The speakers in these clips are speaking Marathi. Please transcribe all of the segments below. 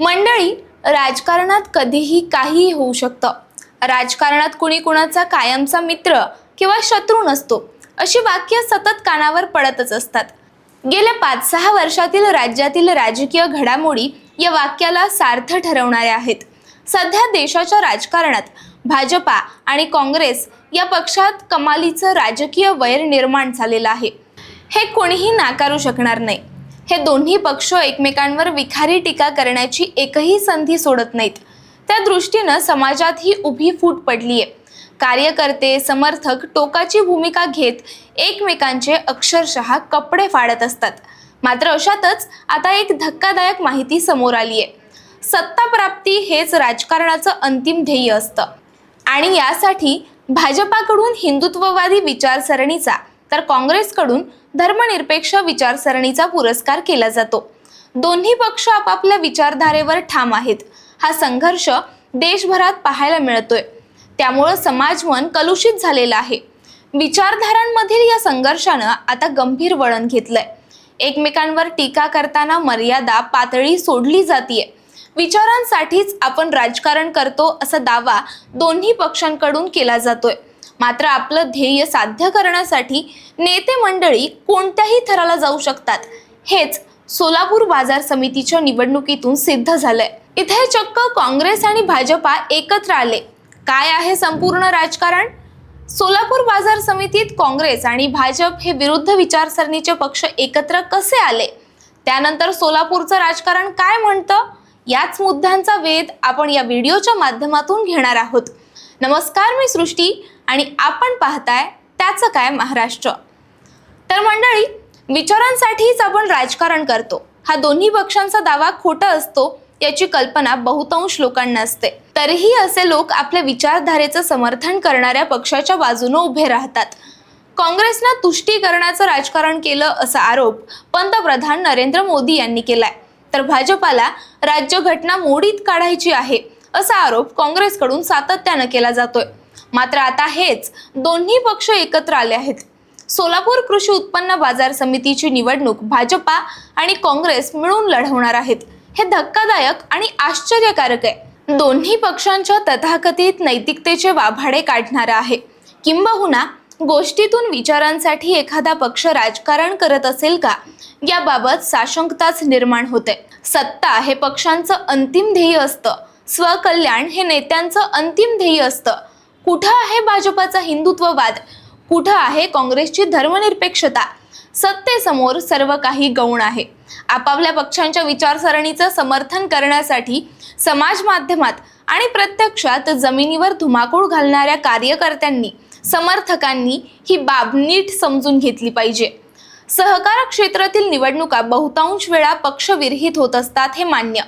मंडळी राजकारणात कधीही काहीही होऊ शकतं. राजकारणात कुणी कुणाचा कायमचा मित्र किंवा शत्रू नसतो अशी वाक्य सतत कानावर पडतच असतात. गेल्या पाच सहा वर्षातील राज्यातील राजकीय घडामोडी या वाक्याला सार्थ ठरवणाऱ्या आहेत. सध्या देशाच्या राजकारणात भाजपा आणि काँग्रेस या पक्षात कमालीचं राजकीय वैर निर्माण झालेलं आहे. हे कोणीही नाकारू शकणार नाही. हे दोन्ही पक्ष एकमेकांवर विखारी टीका करण्याची एकही संधी सोडत नाहीत. त्या दृष्टीनं समाजात ही उभी फूट पडली आहे कार्यकर्ते समर्थक टोकाची भूमिका घेत एकमेकांचे अक्षरशः कपडे फाडत असतात. मात्र अशातच आता एक धक्कादायक माहिती समोर आली आहे सत्ता प्राप्ती हेच राजकारणाचं अंतिम ध्येय असतं. आणि यासाठी भाजपाकडून हिंदुत्ववादी विचारसरणीचा तर काँग्रेसकडून धर्मनिरपेक्ष विचारसरणीचा पुरस्कार केला जातो. दोन्ही पक्ष आपापल्या विचारधारेवर ठाम आहेत. हा संघर्ष देशभरात पाहायला मिळतोय. त्यामुळं समाजमन कलुषित झालेलं आहे. विचारधारांमधील या संघर्षानं आता गंभीर वळण घेतलंय. एकमेकांवर टीका करताना मर्यादा पातळी सोडली जातीये. विचारांसाठीच आपण राजकारण करतो असा दावा दोन्ही पक्षांकडून केला जातोय. मात्र आपलं ध्येय साध्य करण्यासाठी नेते मंडळी कोणत्याही थराला जाऊ शकतात. हेच सोलापूर बाजार समितीच्या निवडणुकीतून सिद्ध झालंय. इथे चक्क काँग्रेस आणि भाजपा एकत्र आले. काय आहे संपूर्ण राजकारण? सोलापूर बाजार समितीत काँग्रेस आणि भाजप हे विरुद्ध विचारसरणीचे पक्ष एकत्र कसे आले? त्यानंतर सोलापूरचं राजकारण काय म्हणतं? याच मुद्द्यांचा वेध आपण या व्हिडिओच्या माध्यमातून घेणार आहोत. नमस्कार मी सृष्टी आणि आपण पाहताय त्याचं काय महाराष्ट्र. तर मंडळी विचारांसाठीच आपण राजकारण करतो. हा दोन्ही पक्षांचा दावा खोटा असतो याची कल्पना बहुतांश लोकांना असते. तरीही असे लोक आपल्या विचारधारेचं समर्थन करणाऱ्या पक्षाच्या बाजूने उभे राहतात. काँग्रेसनं तुष्टीकरणाचं राजकारण केलं असा आरोप पंतप्रधान नरेंद्र मोदी यांनी केलाय. तर भाजपाला राज्यघटना मोडीत काढायची आहे. असा आरोप काँग्रेसकडून सातत्यानं केला जातोय. मात्र आता हेच दोन्ही पक्ष एकत्र आले आहेत. सोलापूर कृषी उत्पन्न बाजार समितीची निवडणूक भाजपा आणि काँग्रेस मिळून लढवणार आहेत. हे धक्कादायक आणि आश्चर्यकारक आहे. दोन्ही पक्षांच्या तथाकथित नैतिकतेचे वाभाडे काढणारं आहे. किंबहुना गोष्टीतून विचारांसाठी एखादा पक्ष राजकारण करत असेल का? याबाबत साशंकताच निर्माण होते. सत्ता हे पक्षांचं अंतिम ध्येय असतं. स्वकल्याण हे नेत्यांचं अंतिम ध्येय असतं. कुठं आहे भाजपाचा हिंदुत्ववाद? कुठं आहे काँग्रेसची धर्मनिरपेक्षता? सत्तेसमोर सर्व काही गौण आहे. आपापल्या पक्षांच्या विचारसरणीचं समर्थन करण्यासाठी समाज माध्यमात आणि प्रत्यक्षात जमिनीवर धुमाकूळ घालणाऱ्या कार्यकर्त्यांनी समर्थकांनी ही बाब नीट समजून घेतली पाहिजे. सहकार क्षेत्रातील निवडणुका बहुतांश वेळा पक्षविरहित होत असतात हे मान्य.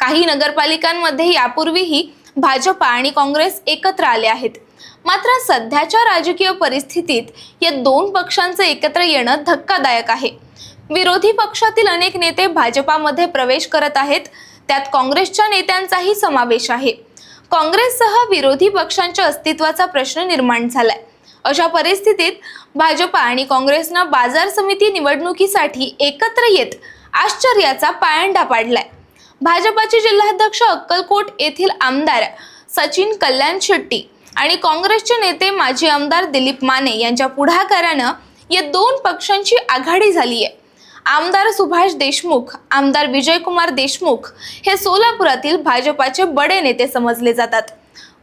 काही नगरपालिकांमध्ये यापूर्वीही भाजपा आणि काँग्रेस एकत्र आले आहेत. मात्र सध्याच्या राजकीय परिस्थितीत या दोन पक्षांचं एकत्र येणं धक्कादायक आहे. विरोधी पक्षातील अनेक नेते भाजपामध्ये प्रवेश करत आहेत. त्यात काँग्रेसच्या नेत्यांचाही समावेश आहे. काँग्रेससह विरोधी पक्षांच्या अस्तित्वाचा प्रश्न निर्माण झालाय. अशा परिस्थितीत भाजपा आणि काँग्रेसनं बाजार समिती निवडणुकीसाठी एकत्र येत आश्चर्याचा पायंडा पाडलाय. भाजपाचे जिल्हाध्यक्ष अक्कलकोट येथील आमदार सचिन कल्याण शेट्टी आणि काँग्रेसचे नेते माजी आमदार दिलीप माने यांच्या पुढाकारानं या दोन पक्षांची आघाडी झाली आहे. आमदार सुभाष देशमुख आमदार विजयकुमार देशमुख हे सोलापुरातील भाजपाचे बडे नेते समजले जातात.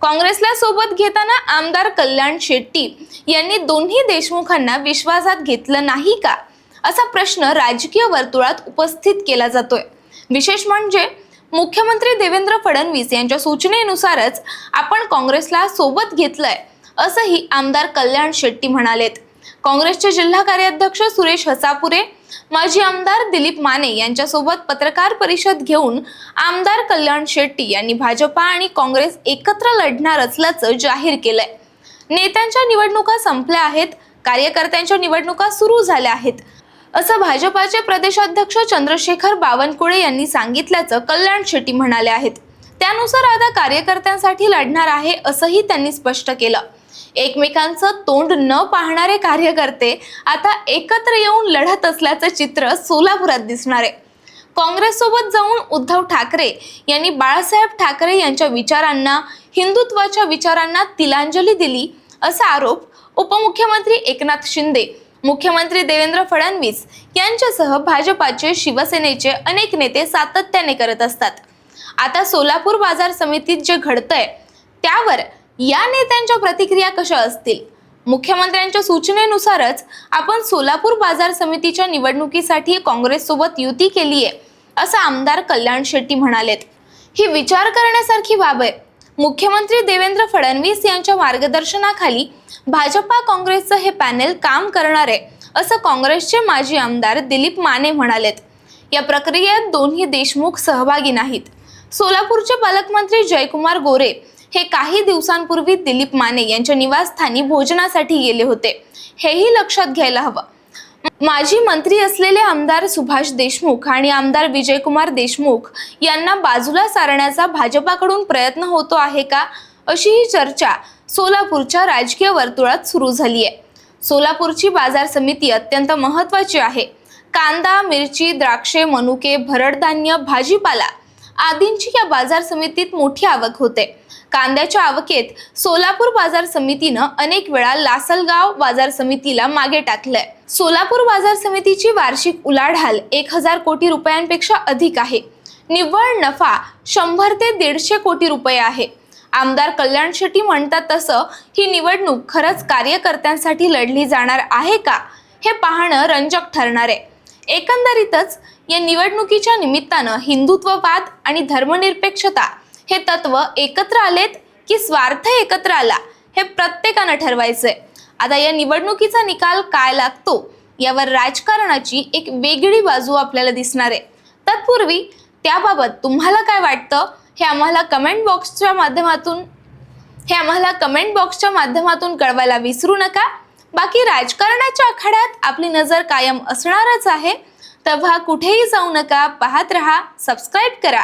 काँग्रेसला सोबत घेताना आमदार कल्याण शेट्टी यांनी दोन्ही देशमुखांना विश्वासात घेतलं नाही का? असा प्रश्न राजकीय वर्तुळात उपस्थित केला जातोय. विशेष म्हणजे मुख्यमंत्री देवेंद्र फडणवीस यांच्या सूचनेनुसारच आपण काँग्रेसला सोबत घेतलंय असंही आमदार कल्याण शेट्टी म्हणालेत. काँग्रेसचे जिल्हा कार्याध्यक्ष सुरेश हसापुरे माजी आमदार दिलीप माने यांच्यासोबत पत्रकार परिषद घेऊन आमदार कल्याण शेट्टी यांनी भाजपा आणि काँग्रेस एकत्र लढणार असल्याचं जाहीर केलंय. नेत्यांच्या निवडणुका संपल्या आहेत कार्यकर्त्यांच्या निवडणुका सुरू झाल्या आहेत. असं भाजपाचे प्रदेशाध्यक्ष चंद्रशेखर बावनकुळे यांनी सांगितल्याचं कल्याण शेट्टी म्हणाले आहेत. त्यानुसार आता कार्यकर्त्यांसाठी लढणार आहे असंही त्यांनी स्पष्ट केलं. एकमेकांचं तोंड न पाहणारे कार्यकर्ते आता एकत्र येऊन लढत असल्याचं चित्र सोलापुरात दिसणार आहे. काँग्रेससोबत जाऊन उद्धव ठाकरे यांनी बाळासाहेब ठाकरे यांच्या विचारांना हिंदुत्वाच्या विचारांना तिलांजली दिली असा आरोप उपमुख्यमंत्री एकनाथ शिंदे मुख्यमंत्री देवेंद्र फडणवीस यांच्यासह भाजपाचे शिवसेनेचे अनेक नेते सातत्याने करत असतात. आता सोलापूर बाजार समितीत जे घडतंय त्यावर या नेत्यांच्या प्रतिक्रिया कशा असतील? मुख्यमंत्र्यांच्या सूचनेनुसारच आपण सोलापूर बाजार समितीच्या निवडणुकीसाठी काँग्रेससोबत युती केली आहे असं आमदार कल्याण शेट्टी म्हणालेत. ही विचार करण्यासारखी बाब आहे. मुख्यमंत्री देवेंद्र फडणवीस यांच्या मार्गदर्शनाखाली भाजपा काँग्रेसचं हे पॅनेल काम करणार आहे असं काँग्रेसचे माजी आमदार दिलीप माने म्हणालेत. या प्रक्रियेत दोन्ही देशमुख सहभागी नाहीत. सोलापूरचे पालकमंत्री जयकुमार गोरे हे काही दिवसांपूर्वी दिलीप माने यांच्या निवासस्थानी भोजनासाठी गेले होते. हेही लक्षात घ्यायला हवं. माजी मंत्री असलेले आमदार सुभाष देशमुख आणि आमदार विजयकुमार देशमुख यांना बाजूला सारण्याचा भाजपाकडून प्रयत्न होतो आहे का? अशी ही चर्चा सोलापूरच्या राजकीय वर्तुळात सुरू झाली आहे. सोलापूरची बाजार समिती अत्यंत महत्त्वाची आहे. कांदा मिरची द्राक्षे मनुके भरडधान्य भाजीपाला आदींची या बाजार समितीत मोठी आवक होते. कांद्याच्या आवकेत सोलापूर बाजार समितीनं अनेक वेळा लासलगाव बाजार समितीला मागे टाकलंय. सोलापूर बाजार समितीची वार्षिक उलाढाल एक हजार कोटी रुपयांपेक्षा अधिक आहे. निव्वळ नफा शंभर ते दीडशे कोटी रुपये आहे. आमदार कल्याण शेट्टी म्हणतात तसं ही निवडणूक खरंच कार्यकर्त्यांसाठी लढली जाणार आहे का? हे पाहणं रंजक ठरणार आहे. एकंदरीतच या निवडणुकीच्या निमित्तानं हिंदुत्ववाद आणि धर्मनिरपेक्षता हे तत्व एकत्र आलेत की स्वार्थ एकत्र आला हे प्रत्येकानं ठरवायचंय. आता या निवडणुकीचा निकाल काय लागतो? यावर राजकारणाची एक वेगळी बाजू आपल्याला दिसणार आहे. तत्पूर्वी त्याबाबत तुम्हाला काय वाटतं? हे आम्हाला कमेंट बॉक्सच्या माध्यमातून हे आम्हाला कमेंट बॉक्सच्या माध्यमातून कळवायला विसरू नका. बाकी राजकारणाच्या आखाड्यात आपली नजर कायम असणारच आहे. तेव्हा कुठेही जाऊ नका पाहत रहा सबस्क्राईब करा.